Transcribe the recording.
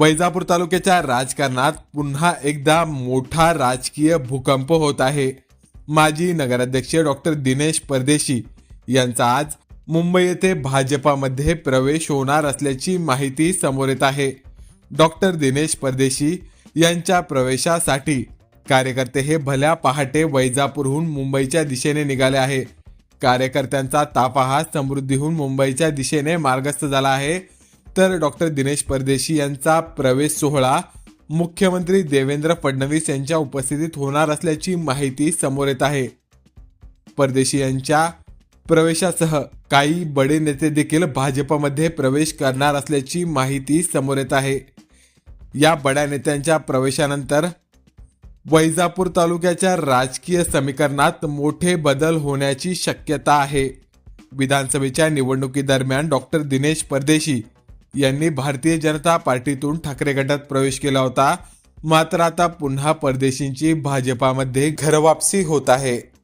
वैजापूर तालुक्याच्या राजकारणात पुन्हा एकदा मोठा राजकीय भूकंप होत आहे. माजी नगराध्यक्ष डॉक्टर दिनेश परदेशी यांचा आज मुंबई येथे भाजपामध्ये प्रवेश होणार असल्याची माहिती समोर येत आहे. डॉक्टर दिनेश परदेशी यांच्या प्रवेशासाठी कार्यकर्ते हे भल्या पहाटे वैजापूरहून मुंबईच्या दिशेने निघाले आहे. कार्यकर्त्यांचा तापा हा समृद्धीहून मुंबईच्या दिशेने मार्गस्थ झाला आहे. तर डॉक्टर दिनेश परदेशी यांचा प्रवेश सोहळा मुख्यमंत्री देवेंद्र फडणवीस यांच्या उपस्थितीत होणार असल्याची माहिती समोर येत आहे. परदेशी यांच्या प्रवेशासह काही बडे नेते देखील भाजपमध्ये प्रवेश करणार असल्याची माहिती समोर येत आहे. या बड्या नेत्यांच्या प्रवेशानंतर वैजापूर तालुक्याच्या राजकीय समीकरणात मोठे बदल होण्याची शक्यता आहे. विधानसभेच्या निवडणुकीदरम्यान डॉक्टर दिनेश परदेशी यांनी भारतीय जनता पार्टीतून ठाकरे गटात प्रवेश केला होता. मात्र आता पुन्हा परदेशींची भाजपामध्ये घरवापसी होत आहे.